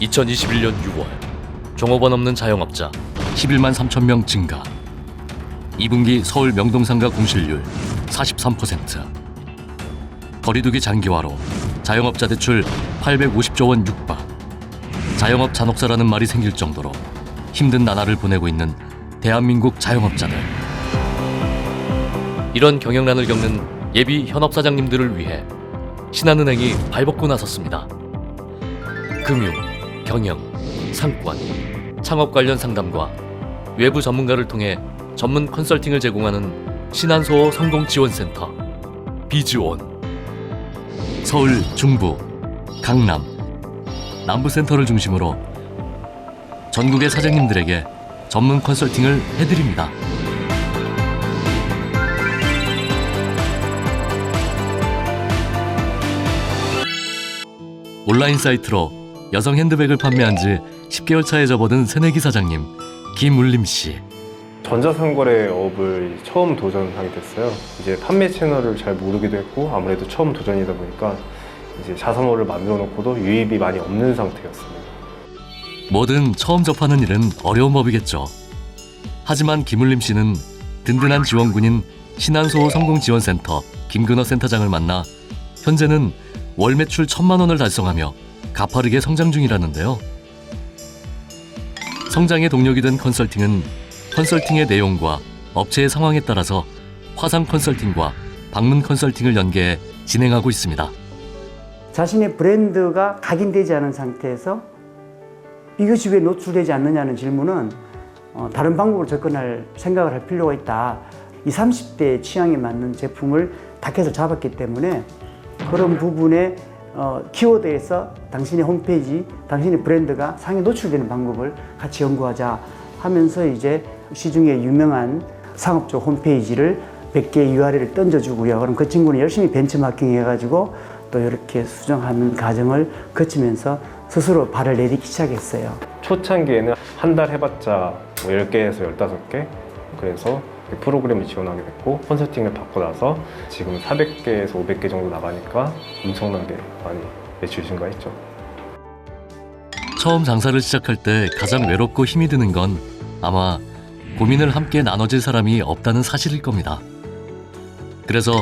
2021년 6월 종업원 없는 자영업자 11만 3천 명 증가. 2분기 서울 명동상가 공실률 43%. 거리두기 장기화로 자영업자 대출 850조 원 육박. 자영업 잔혹사라는 말이 생길 정도로 힘든 나날을 보내고 있는 대한민국 자영업자들. 이런 경영난을 겪는 예비 현업 사장님들을 위해 신한은행이 발벗고 나섰습니다. 금융, 경영, 상권, 창업 관련 상담과 외부 전문가를 통해 전문 컨설팅을 제공하는 신한소호 성공지원센터 비즈온 서울 중부, 강남, 남부센터를 중심으로 전국의 사장님들에게 전문 컨설팅을 해드립니다. 온라인 사이트로 여성 핸드백을 판매한 지 10개월 차에 접어든 새내기 사장님 김울림 씨. 전자상거래업을 처음 도전하게 됐어요. 이제 판매 채널을 잘 모르기도 했고 아무래도 처음 도전이다 보니까 이제 자사모를 만들어 놓고도 유입이 많이 없는 상태였습니다. 뭐든 처음 접하는 일은 어려운 법이겠죠. 하지만 김울림 씨는 든든한 지원군인 신한소호 성공지원센터 김근호 센터장을 만나 현재는 월 매출 천만 원을 달성하며 가파르게 성장 중이라는데요. 성장의 동력이 된 컨설팅은 컨설팅의 내용과 업체의 상황에 따라서 화상 컨설팅과 방문 컨설팅을 연계해 진행하고 있습니다. 자신의 브랜드가 각인되지 않은 상태에서 이것이 왜 노출되지 않느냐는 질문은 어, 다른 방법으로 접근할 생각을 할 필요가 있다. 이 30대 취향에 맞는 제품을 타켓을 잡았기 때문에 그런 부분에 어, 키워드에서 당신의 홈페이지, 당신의 브랜드가 상에 노출되는 방법을 같이 연구하자 하면서 이제 시중에 유명한 상업적 홈페이지를 100개 URL을 던져주고요. 그럼 그 친구는 열심히 벤치마킹 해가지고 또 이렇게 수정하는 과정을 거치면서 스스로 발을 내딛기 시작했어요. 초창기에는 한 달 해봤자 뭐 10개에서 15개 그래서 프로그램을 지원하게 됐고 컨설팅을 받고 나서 지금 400개에서 500개 정도 나가니까 엄청나게 많이 매출 증가했죠. 처음 장사를 시작할 때 가장 외롭고 힘이 드는 건 아마 고민을 함께 나눠줄 사람이 없다는 사실일 겁니다. 그래서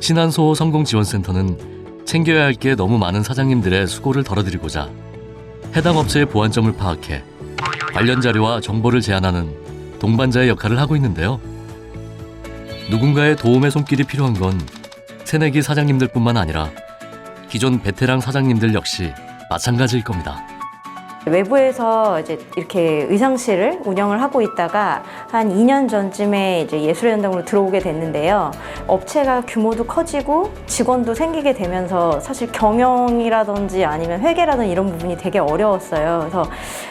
신한소호 성공지원센터는 챙겨야 할 게 너무 많은 사장님들의 수고를 덜어드리고자 해당 업체의 보완점을 파악해 관련 자료와 정보를 제안하는 동반자의 역할을 하고 있는데요. 누군가의 도움의 손길이 필요한 건 새내기 사장님들뿐만 아니라 기존 베테랑 사장님들 역시 마찬가지일 겁니다. 외부에서 이제 이렇게 의상실을 운영을 하고 있다가 한 2년 전쯤에 이제 예술의 전당으로 들어오게 됐는데요. 업체가 규모도 커지고 직원도 생기게 되면서 사실 경영이라든지 아니면 회계라든지 이런 부분이 되게 어려웠어요. 그래서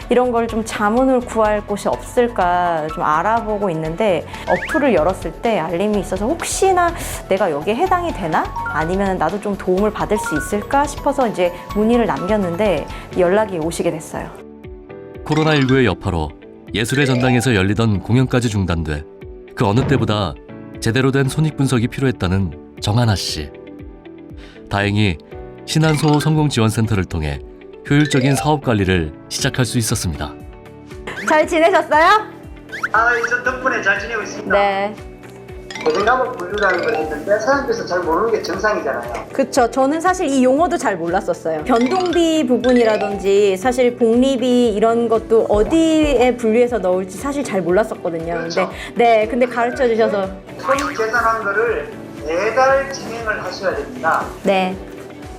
이런 걸 좀 자문을 구할 곳이 없을까 좀 알아보고 있는데 어플을 열었을 때 알림이 있어서 혹시나 내가 여기에 해당이 되나? 아니면 나도 좀 도움을 받을 수 있을까 싶어서 이제 문의를 남겼는데 연락이 오시게 됐어요. 코로나19의 여파로 예술의 전당에서 열리던 공연까지 중단돼 그 어느 때보다 제대로 된 손익 분석이 필요했다는 정하나 씨. 다행히 신한소호 성공지원센터를 통해 효율적인 사업 관리를 시작할 수 있었습니다. 잘 지내셨어요? 아, 저 덕분에 잘 지내고 있습니다. 네. 고생감을 분류라는 걸 했는데 사장님께서 잘 모르는 게 정상이잖아요. 그쵸. 저는 사실 이 용어도 잘 몰랐었어요. 변동비 부분이라든지 사실 복리비 이런 것도 어디에 분류해서 넣을지 사실 잘 몰랐었거든요. 그렇죠. 근데, 네. 근데 가르쳐 주셔서. 손익 계산한 거를 매달 진행을 하셔야 됩니다. 네.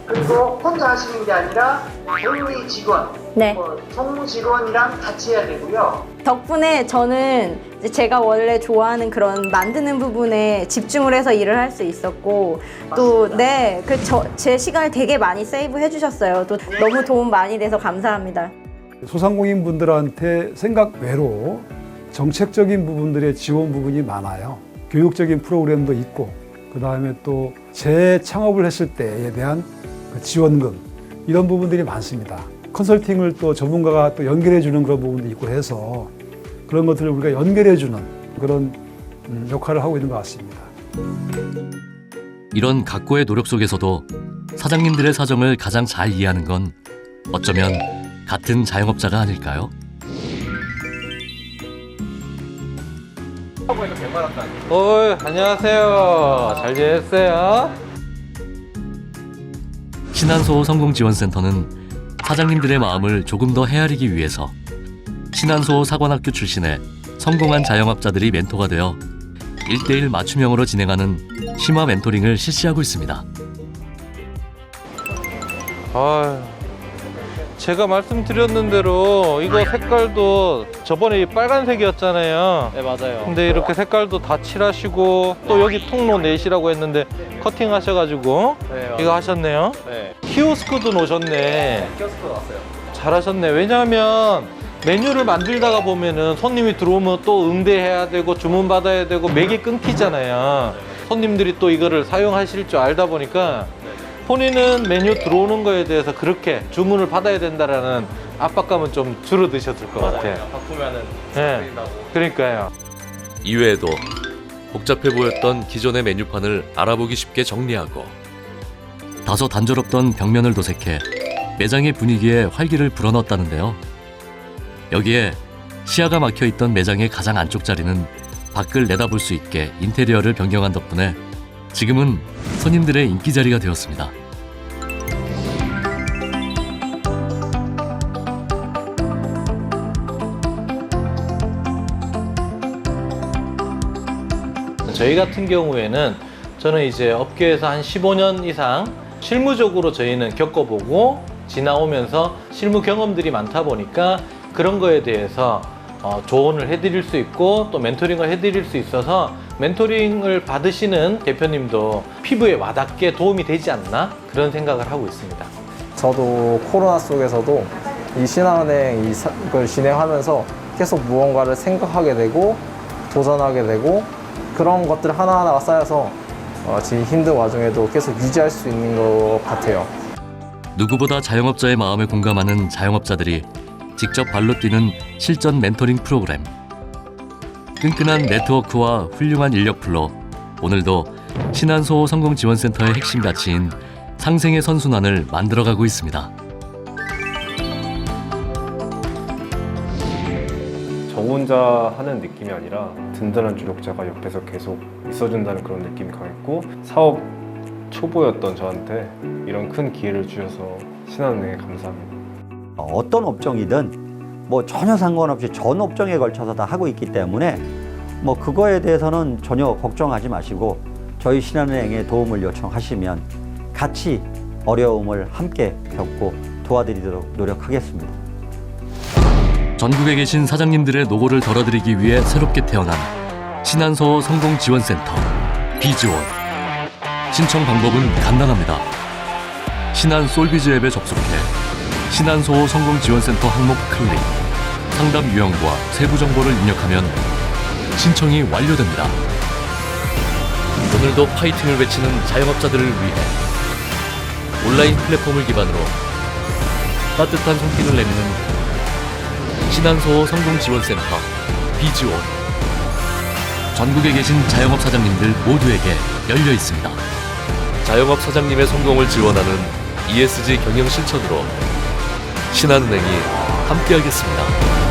그리고 혼자 하시는 게 아니라 본인의 직원, 네. 뭐 총무 직원이랑 같이 해야 되고요. 덕분에 저는 제가 원래 좋아하는 그런 만드는 부분에 집중을 해서 일을 할 수 있었고 또. 네, 그 저 제 시간을 되게 많이 세이브 해 주셨어요. 또 너무 도움 많이 돼서 감사합니다. 소상공인 분들한테 생각 외로 정책적인 부분들의 지원 부분이 많아요. 교육적인 프로그램도 있고, 그 다음에 또 재창업을 했을 때에 대한 그 지원금, 이런 부분들이 많습니다. 컨설팅을 또 전문가가 또 연결해 주는 그런 부분도 있고 해서 그런 것들을 우리가 연결해 주는 그런 음, 역할을 하고 있는 것 같습니다. 이런 각고의 노력 속에서도 사장님들의 사정을 가장 잘 이해하는 건 어쩌면 같은 자영업자가 아닐까요? 어, 안녕하세요. 잘 지냈어요? 신한소호 성공지원센터는 사장님들의 마음을 조금 더 헤아리기 위해서 신한소호 사관학교 출신의 성공한 자영업자들이 멘토가 되어 1대1 맞춤형으로 진행하는 심화 멘토링을 실시하고 있습니다. 아, 제가 말씀드렸는 대로 이거 색깔도 저번에 이 빨간색이었잖아요. 네, 맞아요. 근데 이렇게 색깔도 다 칠하시고 또 여기 통로 내시라고 했는데 커팅 하셔가지고 이거 하셨네요. 키오스크도 놓으셨네. 키오스크 나왔어요. 잘하셨네. 왜냐하면 메뉴를 만들다가 보면은 손님이 들어오면 또 응대해야 되고 주문 받아야 되고 맥이 끊기잖아요. 손님들이 또 이거를 사용하실 줄 알다 보니까 본인은 메뉴 들어오는 거에 대해서 그렇게 주문을 받아야 된다라는 압박감은 좀 줄어드셨을 것 같아요. 바꾸면은 네. 그러니까요. 이외에도 복잡해 보였던 기존의 메뉴판을 알아보기 쉽게 정리하고 다소 단조롭던 벽면을 도색해 매장의 분위기에 활기를 불어넣었다는데요. 여기에 시야가 막혀 있던 매장의 가장 안쪽 자리는 밖을 내다볼 수 있게 인테리어를 변경한 덕분에 지금은 손님들의 인기 자리가 되었습니다. 저희 같은 경우에는 저는 이제 업계에서 한 15년 이상 실무적으로 저희는 겪어보고 지나오면서 실무 경험들이 많다 보니까 그런 거에 대해서 어, 조언을 해드릴 수 있고 또 멘토링을 해드릴 수 있어서 멘토링을 받으시는 대표님도 피부에 와닿게 도움이 되지 않나 그런 생각을 하고 있습니다. 저도 코로나 속에서도 이 신한은행 이 사- 이걸 진행하면서 계속 무언가를 생각하게 되고 도전하게 되고 그런 것들 하나하나가 쌓여서 어, 지금 힘든 와중에도 계속 유지할 수 있는 것 같아요. 누구보다 자영업자의 마음에 공감하는 자영업자들이 직접 발로 뛰는 실전 멘토링 프로그램. 끈끈한 네트워크와 훌륭한 인력풀로 오늘도 신한소호 성공지원센터의 핵심 가치인 상생의 선순환을 만들어가고 있습니다. 혼자 하는 느낌이 아니라 든든한 주력자가 옆에서 계속 있어준다는 그런 느낌이 강했고 사업 초보였던 저한테 이런 큰 기회를 주셔서 신한은행에 감사합니다. 어떤 업종이든 뭐 전혀 상관없이 전 업종에 걸쳐서 다 하고 있기 때문에 뭐 그거에 대해서는 전혀 걱정하지 마시고 저희 신한은행에 도움을 요청하시면 같이 어려움을 함께 겪고 도와드리도록 노력하겠습니다. 전국에 계신 사장님들의 노고를 덜어드리기 위해 새롭게 태어난 신한소호 성공지원센터 비지원 신청 방법은 간단합니다. 신한 솔비즈 앱에 접속해 신한소호 성공지원센터 항목 클릭 상담 유형과 세부 정보를 입력하면 신청이 완료됩니다. 오늘도 파이팅을 외치는 자영업자들을 위해 온라인 플랫폼을 기반으로 따뜻한 손길을 내미는 신한소호 성공지원센터 비지원 전국에 계신 자영업 사장님들 모두에게 열려 있습니다. 자영업 사장님의 성공을 지원하는 ESG 경영 실천으로 신한은행이 함께하겠습니다.